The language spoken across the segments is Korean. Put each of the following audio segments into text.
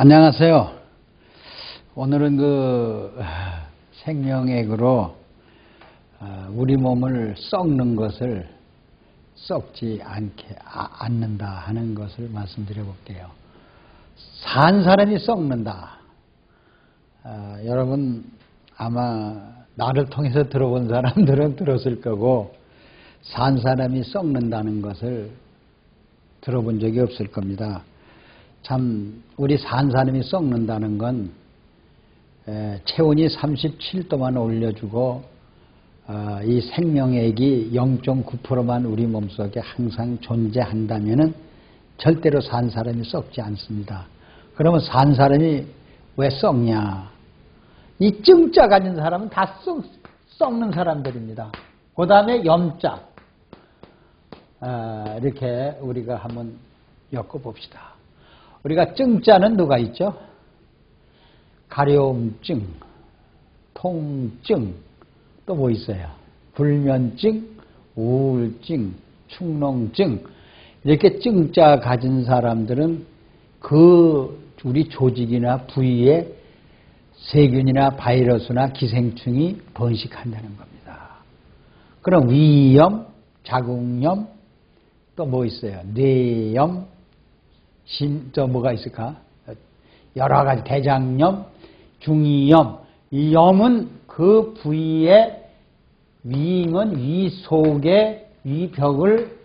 안녕하세요. 오늘은 그 생명액으로 어, 우리 몸을 썩는 것을 썩지 않게 아- 않는다 하는 것을 말씀드려 볼게요. 산 사람이 썩는다. 아, 여러분 아마 나를 통해서 들어본 사람들은 들었을 거고 산 사람이 썩는다는 것을 들어본 적이 없을 겁니다. 참 우리 산 사람이 썩는다는 건 에, 체온이 37도만 올려주고 어, 이 생명액이 0.9%만 우리 몸속에 항상 존재한다면은 절대로 산 사람이 썩지 않습니다. 그러면 산 사람이 왜 썩냐? 이 증자 가진 사람은 다 썩, 썩는 사람들입니다. 그 다음에 염자. 아, 이렇게 우리가 한번 엮어봅시다. 우리가 증자는 누가 있죠? 가려움증, 통증, 또 뭐 있어요? 불면증, 우울증, 축농증. 이렇게 증자 가진 사람들은 그 우리 조직이나 부위에 세균이나 바이러스나 기생충이 번식한다는 겁니다. 그럼 위염, 자궁염, 또 뭐 있어요? 뇌염, 심, 또 뭐가 있을까? 여러 가지 대장염, 중이염. 이 염은 그 부위에 위임은 위 속에 위 벽을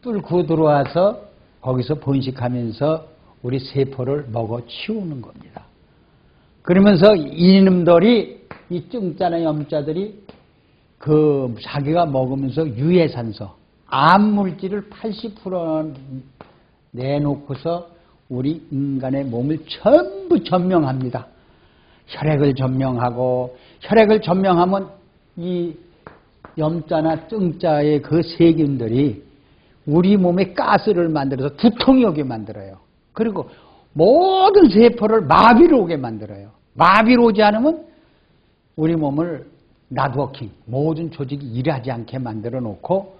뚫고 들어와서 거기서 번식하면서 우리 세포를 먹어 치우는 겁니다. 그러면서 이놈들이 이 증자나 염자들이 그 자기가 먹으면서 유해산소, 암 물질을 80% 내놓고서 우리 인간의 몸을 전부 점령합니다. 혈액을 점령하고 혈액을 점령하면 이 염자나 증자의 그 세균들이 우리 몸에 가스를 만들어서 두통이 오게 만들어요. 그리고 모든 세포를 마비로 오게 만들어요. 마비로 오지 않으면 우리 몸을 나드워킹, 모든 조직이 일하지 않게 만들어 놓고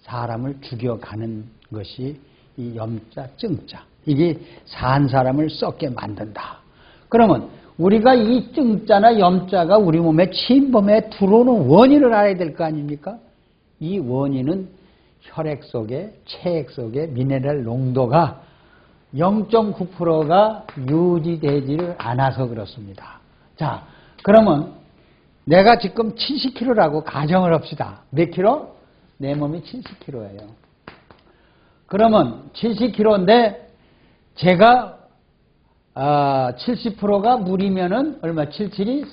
사람을 죽여가는 것이 이 염자, 증자. 이게 산 사람을 썩게 만든다. 그러면 우리가 이 증자나 염자가 우리 몸에 침범해 들어오는 원인을 알아야 될 거 아닙니까? 이 원인은 혈액 속에, 체액 속에 미네랄 농도가 0.9%가 유지되지를 않아서 그렇습니다. 자, 그러면 내가 지금 70kg라고 가정을 합시다. 몇 킬로? 내 몸이 70kg예요. 그러면 70kg인데 제가 아, 70%가 물이면은 얼마? 77이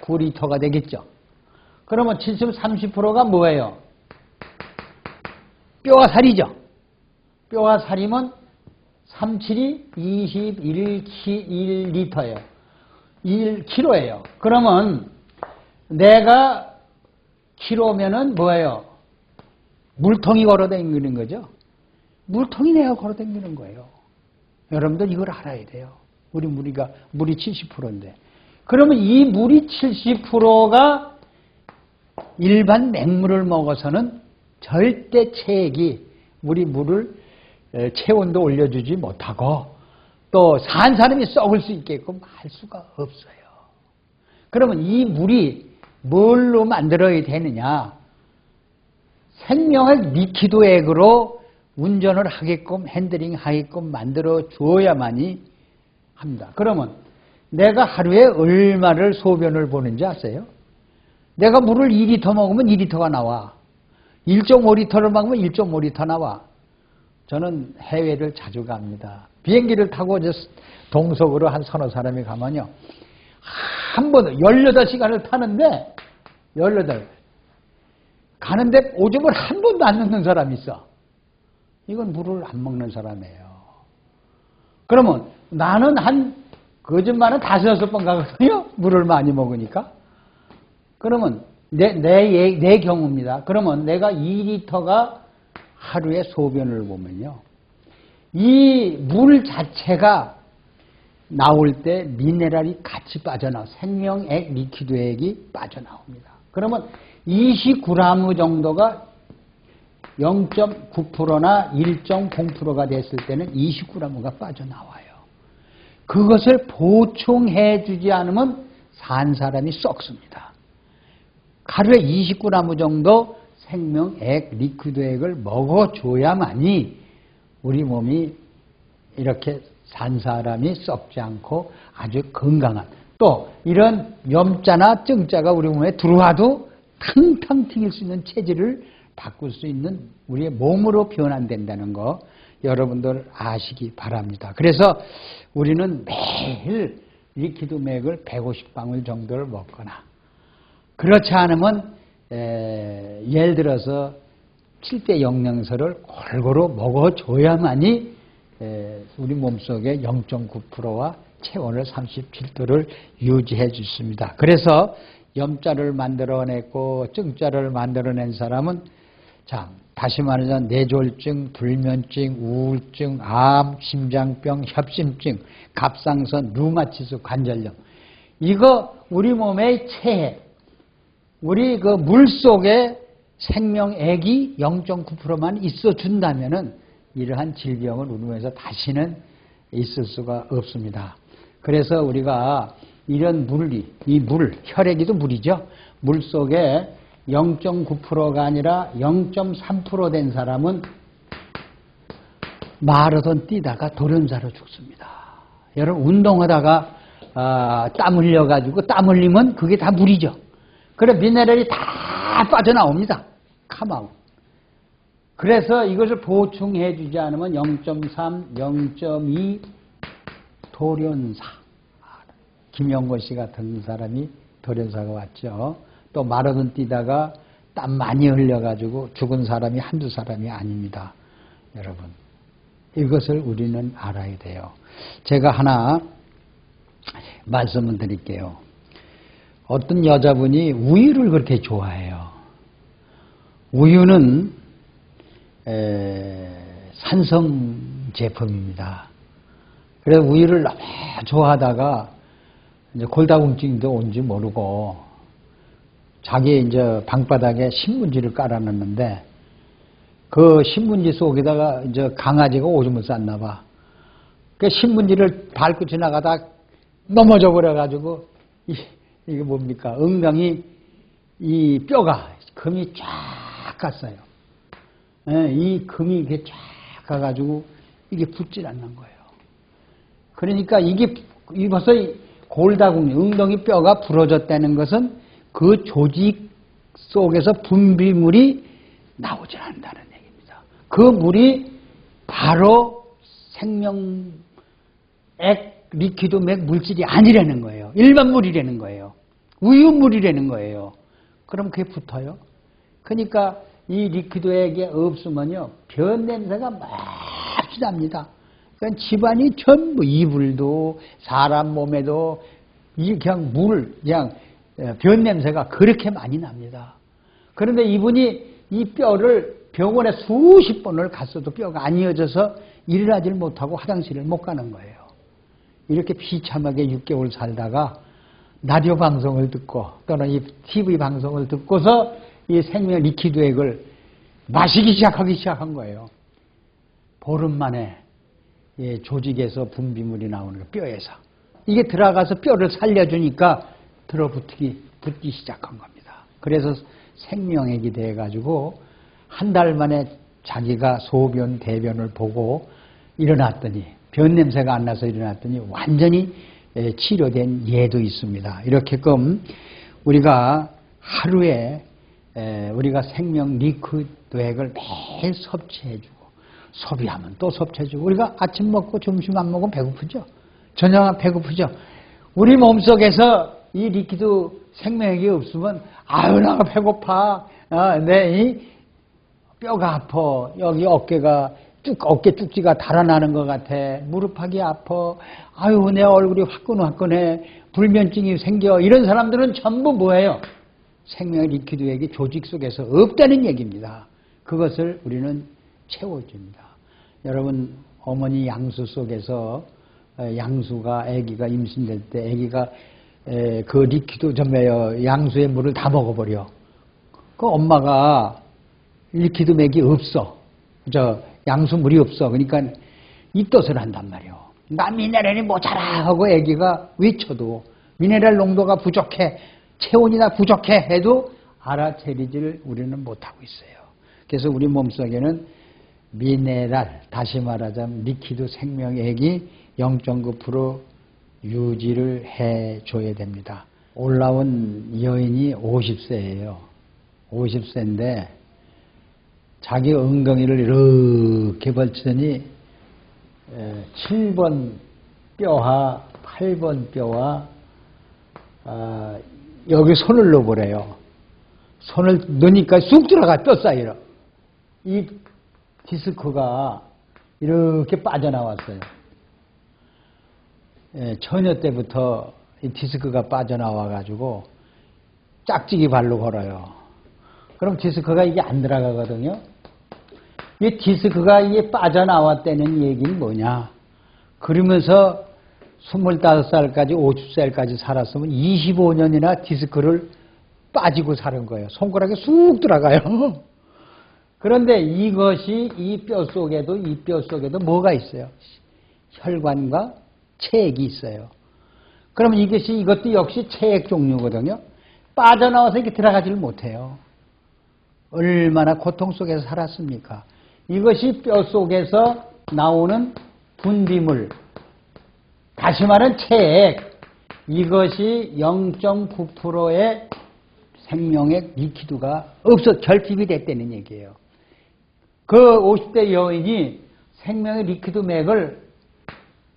49리터가 되겠죠. 그러면 70, 30%가 뭐예요? 뼈와 살이죠. 뼈와 살이면 37이 21리터예요. 1kg예요. 그러면 내가 키로면은 뭐예요? 물통이 걸어다니는 거죠. 물통이 내가 걸어다니는 거예요. 여러분들 이걸 알아야 돼요. 우리 물이가 물이 70%인데. 그러면 이 물이 70%가 일반 맹물을 먹어서는 절대 체액이 우리 물을 체온도 올려주지 못하고 또 산 사람이 썩을 수 있게끔 할 수가 없어요. 그러면 이 물이 뭘로 만들어야 되느냐? 생명을 미키도액으로 운전을 하게끔 핸들링 하게끔 만들어 주어야만이 합니다. 그러면 내가 하루에 얼마를 소변을 보는지 아세요? 내가 물을 2리터 먹으면 2리터가 나와. 1.5리터를 먹으면 1.5리터 나와. 저는 해외를 자주 갑니다. 비행기를 타고 이제 동석으로 한 서너 사람이 가면요. 한 번, 18시간을 타는데, 18. 가는데 오줌을 한 번도 안 넣는 사람이 있어. 이건 물을 안 먹는 사람이에요. 그러면 나는 한, 거짓말은 다섯, 여섯 번 가거든요? 물을 많이 먹으니까. 그러면 내, 내, 내 경우입니다. 그러면 내가 2리터가 하루에 소변을 보면요. 이 물 자체가 나올 때 미네랄이 같이 빠져나와 생명액, 리퀴드액이 빠져나옵니다. 그러면 29g 정도가 0.9%나 1.0%가 됐을 때는 29g가 빠져나와요. 그것을 보충해 주지 않으면 산 사람이 썩습니다. 하루에 29나무 정도 생명액, 리퀴드액을 먹어줘야만이 우리 몸이 이렇게 산 사람이 썩지 않고 아주 건강한 또 이런 염자나 증자가 우리 몸에 들어와도 탕탕 튀길 수 있는 체질을 바꿀 수 있는 우리의 몸으로 변환된다는 거 여러분들 아시기 바랍니다. 그래서 우리는 매일 리퀴드 맥을 150방울 정도를 먹거나 그렇지 않으면 에, 예를 들어서 7대 영양소를 골고루 먹어줘야만이 에, 우리 몸속에 0.9%와 체온을 37도를 유지해 주십니다. 그래서 염자를 만들어냈고 증자를 만들어낸 사람은 자 다시 말하자면 뇌졸중, 불면증, 우울증, 암, 심장병, 협심증, 갑상선, 루마티스 관절염 이거 우리 몸의 체해 우리 그 물 속에 생명액이 0.9%만 있어 준다면은 이러한 질병을 우리 몸에서 다시는 있을 수가 없습니다. 그래서 우리가 이런 물리, 이 물, 혈액이도 물이죠. 물 속에 0.9%가 아니라 0.3%된 사람은 마라톤 뛰다가 돌연사로 죽습니다. 여러분 운동하다가 아, 땀 흘려가지고 땀 흘리면 그게 다 물이죠. 그래 미네랄이 다 빠져나옵니다. 카마우. 그래서 이것을 보충해 주지 않으면 0.3, 0.2 돌연사. 김영건 씨 같은 사람이 돌연사가 왔죠. 또 마라톤 뛰다가 땀 많이 흘려가지고 죽은 사람이 한두 사람이 아닙니다. 여러분. 이것을 우리는 알아야 돼요. 제가 하나 말씀을 드릴게요. 어떤 여자분이 우유를 그렇게 좋아해요. 우유는 산성 제품입니다. 그래서 우유를 너무 좋아하다가 이제 골다공증도 온지 모르고 자기 이제 방바닥에 신문지를 깔아놨는데 그 신문지 속에다가 이제 강아지가 오줌을 쌌나 봐. 그 신문지를 밟고 지나가다 넘어져 버려가지고 이게 뭡니까? 엉덩이 이 뼈가 금이 쫙 갔어요. 예, 이 금이 이렇게 쫙 가가지고 이게 붙질 않는 거예요. 그러니까 이게 벌써 골다공증, 엉덩이 뼈가 부러졌다는 것은 그 조직 속에서 분비물이 나오지 않는다는 얘기입니다. 그 물이 바로 생명액, 리퀴드 맥 물질이 아니라는 거예요. 일반 물이라는 거예요. 우유물이라는 거예요. 그럼 그게 붙어요. 그러니까 이 리퀴드액이 없으면요, 변 냄새가 맙시 납니다. 그러니까 집안이 전부 이불도 사람 몸에도 이 그냥 물, 그냥 변 냄새가 그렇게 많이 납니다. 그런데 이분이 이 뼈를 병원에 수십 번을 갔어도 뼈가 안 이어져서 일어나질 못하고 화장실을 못 가는 거예요. 이렇게 비참하게 6개월 살다가 라디오 방송을 듣고 또는 이 TV 방송을 듣고서 이 생명 리퀴드액을 마시기 시작하기 시작한 거예요. 보름 만에 예, 조직에서 분비물이 나오는 거 뼈에서 이게 들어가서 뼈를 살려주니까 들어붙기 붙기 시작한 겁니다. 그래서 생명액이 돼 가지고 한 달 만에 자기가 소변 대변을 보고 일어났더니 변 냄새가 안 나서 일어났더니 완전히 예, 치료된 예도 있습니다. 이렇게끔 우리가 하루에 우리가 생명 리퀴드액을 매일 섭취해주고 소비하면 또 섭취해주고 우리가 아침 먹고 점심 안 먹으면 배고프죠. 저녁은 배고프죠. 우리 몸속에서 이 리퀴드 생명액이 없으면 아유 나 배고파. 아, 내이 뼈가 아파. 여기 어깨가 쭉 어깨 쭉지가 달아나는 것 같아. 무릎하기 아파. 아유 내 얼굴이 화끈화끈해. 불면증이 생겨. 이런 사람들은 전부 뭐예요? 생명 리퀴드액이 조직 속에서 없다는 얘기입니다. 그것을 우리는 채워줍니다. 여러분 어머니 양수 속에서 양수가 아기가 임신될 때 아기가 그 리퀴드 전매여 양수의 물을 다 먹어버려. 그 엄마가 리퀴드 맥이 없어. 저 양수 물이 없어. 그러니까 입덧을 한단 말이요. 나 미네랄이 모자라 하고 애기가 외쳐도 미네랄 농도가 부족해 체온이나 부족해 해도 알아차리지를 우리는 못하고 있어요. 그래서 우리 몸속에는 미네랄 다시 말하자면 리퀴드 생명액이 0.9% 유지를 해줘야 됩니다. 올라온 여인이 50세예요. 50세인데 자기 엉덩이를 이렇게 벌치더니 7번 뼈와 8번 뼈와 아, 여기 손을 넣어보래요. 손을 넣으니까 쑥 들어가 뼈 사이로. 이 디스크가 이렇게 빠져나왔어요. 예, 처녀 때부터 이 디스크가 빠져나와가지고 짝지기 발로 걸어요. 그럼 디스크가 이게 안 들어가거든요. 이 디스크가 이게 빠져나왔다는 얘기는 뭐냐? 그러면서 25살까지 50살까지 살았으면 25년이나 디스크를 빠지고 사는 거예요. 손가락에 쑥 들어가요. 그런데 이것이 이 뼈 속에도 이 뼈 속에도 뭐가 있어요? 혈관과 체액이 있어요. 그러면 이것이 이것도 역시 체액 종류거든요. 빠져나와서 이렇게 들어가지를 못해요. 얼마나 고통 속에서 살았습니까? 이것이 뼈 속에서 나오는 분비물, 다시 말하면 체액, 이것이 0.9%의 생명의 리퀴드가 없어 결핍이 됐다는 얘기예요. 그 50대 여인이 생명의 리퀴드 맥을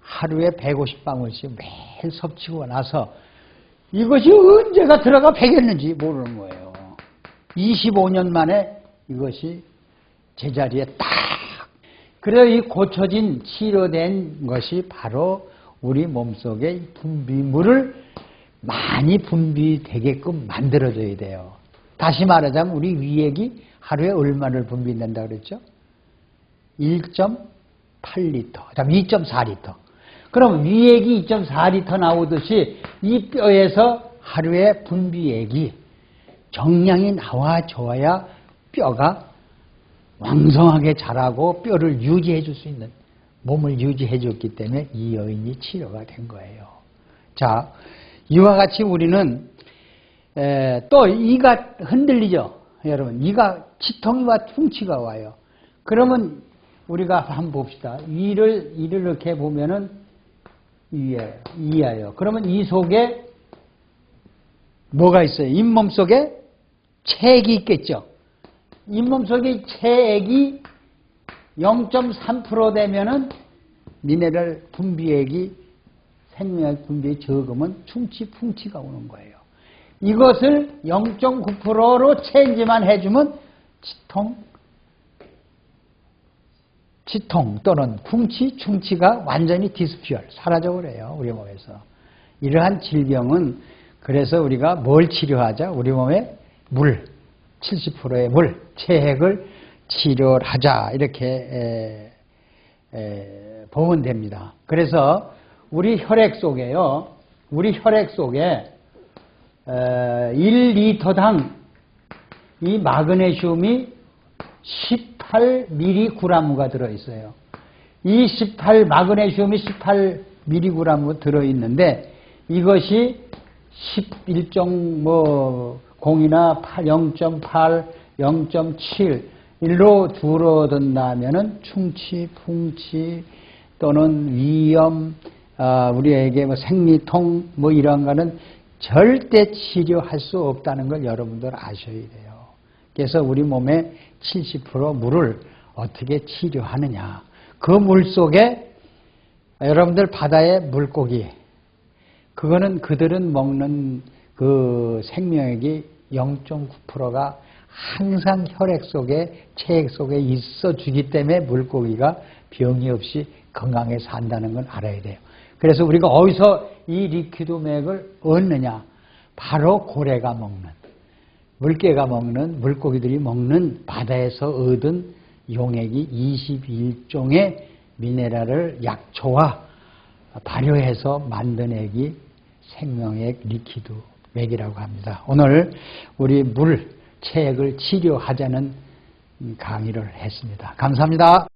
하루에 150방울씩 매일 섭취고 나서 이것이 언제가 들어가 배겼는지 모르는 거예요. 25년 만에 이것이 제자리에 딱. 그래서 이 고쳐진 치료된 것이 바로 우리 몸속에 분비물을 많이 분비되게끔 만들어줘야 돼요. 다시 말하자면 우리 위액이 하루에 얼마를 분비된다 그랬죠? 1.8리터, 다음 2.4리터. 그럼 위액이 2.4리터 나오듯이 이 뼈에서 하루에 분비액이 정량이 나와줘야 뼈가 왕성하게 자라고 뼈를 유지해 줄 수 있는 몸을 유지해 줬기 때문에 이 여인이 치료가 된 거예요. 자, 이와 같이 우리는 에, 또 이가 흔들리죠. 여러분, 이가 치통이와 퉁치가 와요. 그러면 우리가 한번 봅시다. 이를 이렇게 보면은 이에 이하요. 그러면 이 속에 뭐가 있어요? 잇몸 속에 체액이 있겠죠. 잇몸 속에 체액이 0.3% 되면은 미네랄 분비액이 생명액 분비에 적으면 충치, 풍치가 오는 거예요. 이것을 0.9%로 체인지만 해주면 치통, 치통 또는 풍치, 충치가 완전히 디스피얼 사라져버려요. 우리 몸에서. 이러한 질병은 그래서 우리가 뭘 치료하자? 우리 몸에 물, 70%의 물, 체액을 치료를 하자. 이렇게 에, 에, 보면 됩니다. 그래서 우리 혈액 속에요. 우리 혈액 속에 1리터당 이 마그네슘이 18mg가 들어있어요. 이 18, 마그네슘이 18mg 들어있는데 이것이 11종 뭐 0이나 8, 0.8, 0.7 일로 줄어든다면은 충치, 풍치 또는 위염, 아, 우리에게 뭐 생리통 뭐 이런 거는 절대 치료할 수 없다는 걸 여러분들 아셔야 돼요. 그래서 우리 몸의 70% 물을 어떻게 치료하느냐. 그 물 속에 여러분들 바다의 물고기, 그거는 그들은 먹는 그 생명액이 0.9%가 항상 혈액 속에, 체액 속에 있어 주기 때문에 물고기가 병이 없이 건강에 산다는 건 알아야 돼요. 그래서 우리가 어디서 이 리퀴드 맥을 얻느냐? 바로 고래가 먹는, 물개가 먹는, 물고기들이 먹는 바다에서 얻은 용액이 21종의 미네랄을 약초와 발효해서 만든 액이 생명액 리퀴드 맥이라고 합니다. 오늘 우리 물, 체액을 치료하자는 강의를 했습니다. 감사합니다.